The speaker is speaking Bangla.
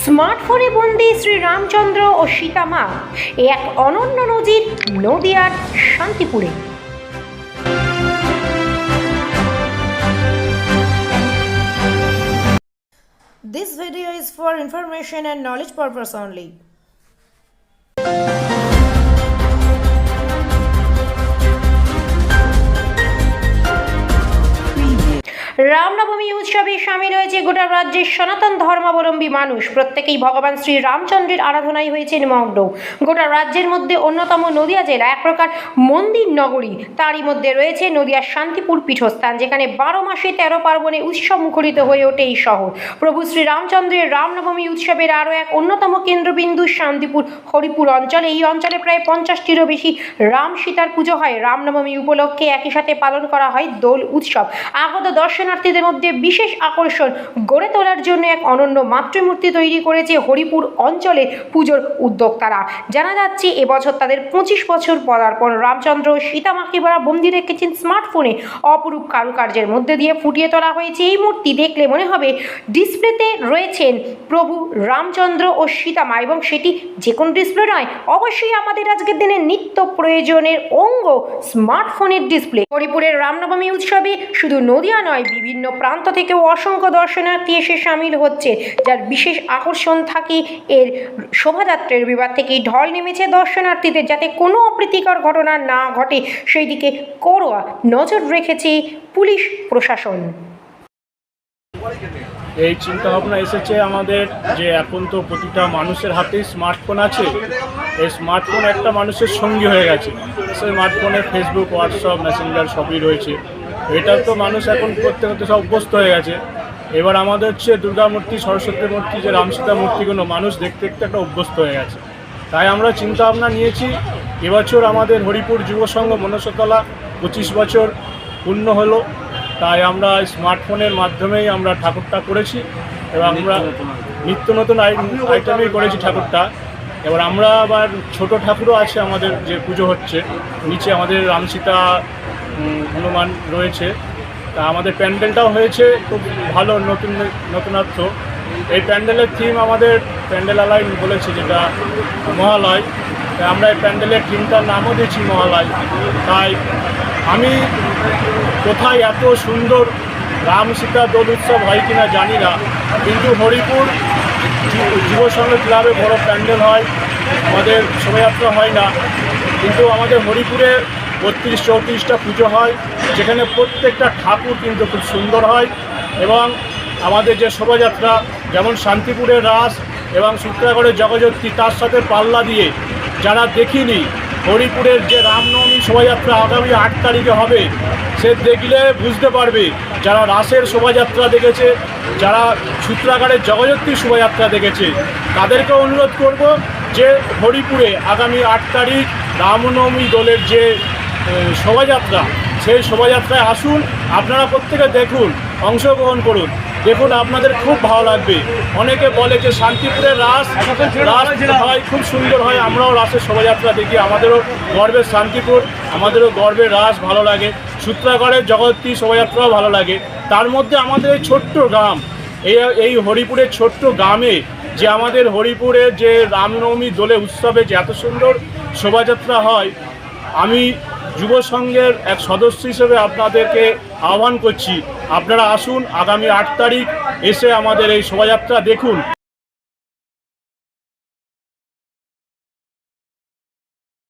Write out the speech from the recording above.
স্মার্টফোনে বন্দি শ্রী রামচন্দ্র ও সীতামা এ এক অনন্য নজির নদিয়ার শান্তিপুরে This video is for information and knowledge purpose only. Ramnavami উৎসবে সামিল হয়েছে গোটা রাজ্যের সনাতন ধর্মাবলম্বী মানুষ। প্রত্যেকেই ভগবান শ্রী রামচন্দ্রের আরাধনায় হয়েছেন মগ্ন। গোটা রাজ্যের মধ্যে অন্যতম নদিয়া জেলা, এক প্রকার মন্দির নগরী। তারই মধ্যে রয়েছে নদিয়ার শান্তিপুর পীঠস্থান, যেখানে বারো মাসে তেরো পার্বণে উৎসব মুখরিত হয়ে ওঠে এই শহর। প্রভু শ্রী রামচন্দ্রের রামনবমী উৎসবের আরও এক অন্যতম কেন্দ্রবিন্দু শান্তিপুর, হরিপুর অঞ্চলে। এই অঞ্চলে প্রায় পঞ্চাশটিরও বেশি রাম সীতার পুজো হয়। রামনবমী উপলক্ষে একই সাথে পালন করা হয় দোল উৎসব। আগত দর্শনার্থীদের মধ্যে বিশেষ আকর্ষণ গড়ে তোলার জন্য এক অনন্য মাতৃমূর্তি তৈরি করেছে হরিপুর অঞ্চলে পুজোর উদ্যোক্তারা। জানা যাচ্ছে, এবছর তাদের পঁচিশ বছর পদার্পণ। রামচন্দ্র ও সীতামাকে বরা বন্দি রেখেছেন স্মার্টফোনে। অপরূপ কারুকার্যের মধ্যে দিয়ে ফুটিয়ে তোলা হয়েছে এই মূর্তি। দেখলে মনে হবে, ডিসপ্লেতে রয়েছেন প্রভু রামচন্দ্র ও সীতামা এবং সেটি যে কোনো ডিসপ্লে নয়, অবশ্যই আমাদের আজকের দিনে নিত্য প্রয়োজনের অঙ্গ স্মার্টফোনের ডিসপ্লে। হরিপুরের রামনবমী উৎসবে শুধু নদিয়া নয়, বিভিন্ন প্রান্ত থেকেও অসংখ্য দর্শনার্থী এসে সামিল হচ্ছে, যার বিশেষ আকর্ষণ থাকে এর শোভাযাত্রার বিবাদ থেকেই ঢল নেমেছে দর্শনার্থীদের যাতে কোনো অপ্রীতিকর ঘটনা না ঘটে। সেই দিকে করোয়া নজর রেখেছে পুলিশ প্রশাসন। এই চিন্তা ভাবনা এসেছে আমাদের যে এখন তো প্রতিটা মানুষের হাতেই স্মার্টফোন আছে। এই স্মার্টফোন একটা মানুষের সঙ্গী হয়ে গেছে। সেই স্মার্টফোনে ফেসবুক হোয়াটসঅ্যাপ মেসেঞ্জার সবই রয়েছে। এটা তো মানুষ এখন করতে করতে সব অভ্যস্ত হয়ে গেছে। এবার আমাদের হচ্ছে দুর্গা মূর্তি সরস্বতী মূর্তি যে রামসীতা মূর্তিগুলো মানুষ দেখতে দেখতে একটা অভ্যস্ত হয়ে গেছে। তাই আমরা চিন্তা ভাবনা নিয়েছি এবছর আমাদের হরিপুর যুব সংঘ মনসতলা পঁচিশ বছর পূর্ণ হলো। তাই আমরা স্মার্টফোনের মাধ্যমেই আমরা ঠাকুরটা করেছি এবং আমরা নিত্য নতুন আইটেমেই করেছি ঠাকুরটা। এবার আমরা আবার ছোট ঠাকুরও আছে আমাদের যে পুজো হচ্ছে নিচে আমাদের রামসীতা হনুমান রয়েছে। তা আমাদের প্যান্ডেলটাও হয়েছে, খুব ভালো নতুন, নতুনত্ব। এই প্যান্ডেলের থিম আমাদের প্যান্ডেল আলাই বলেছে, যেটা মহালয়। তাই আমরা এই প্যান্ডেলের থিমটার নামও দিয়েছি মহালয়। তাই আমি কোথায় এত সুন্দর রাম সীতা দোল উৎসব হয় কিনা জানি না, কিন্তু হরিপুর যুব ক্লাবে বড় প্যান্ডেল হয়, আমাদের শোভাযাত্রা হয় না। কিন্তু আমাদের হরিপুরে বত্রিশ চৌত্রিশটা পুজো হয়, যেখানে প্রত্যেকটা ঠাকুর কিন্তু খুব সুন্দর হয় এবং আমাদের যে শোভাযাত্রা, যেমন শান্তিপুরের রাস এবং সূত্রাগড়ের জগজত্রী তার সাথে পাল্লা দিয়ে যারা দেখিনি, হরিপুরের যে রামনবমী শোভাযাত্রা আগামী আট তারিখে হবে, সে দেখলে বুঝতে পারবে যারা রাসের শোভাযাত্রা দেখেছে, যারা সূত্রাগারের জগজত্রী শোভাযাত্রা দেখেছে, তাদেরকে অনুরোধ করব যে হরিপুরে আগামী আট তারিখ রামনবমী দলের যে শোভাযাত্রা। সেই শোভাযাত্রায় আসুন, আপনারা প্রত্যেকে দেখুন, অংশগ্রহণ করুন। দেখুন, আপনাদের খুব ভালো লাগবে। অনেকে বলে যে শান্তিপুরের রাস রাস হয়, খুব সুন্দর হয়। আমরাও রাসের শোভাযাত্রা দেখি। আমাদেরও গর্বের শান্তিপুর, আমাদেরও গর্বের রাস ভালো লাগে। সূত্রাগড়ের জগত্রী শোভাযাত্রাও ভালো লাগে। তার মধ্যে আমাদের এই ছোট্ট গ্রাম, এই এই হরিপুরের ছোট্ট গ্রামে যে আমাদের হরিপুরের যে রামনবমী দোলে উৎসবে যে এত সুন্দর শোভাযাত্রা হয়, আমি যুব সংঘের এক সদস্য হিসেবে আপনাদেরকে আহ্বান করছি। আপনারা আসুন, আগামী আট তারিখ এসে আমাদের এই শোভাযাত্রা দেখুন।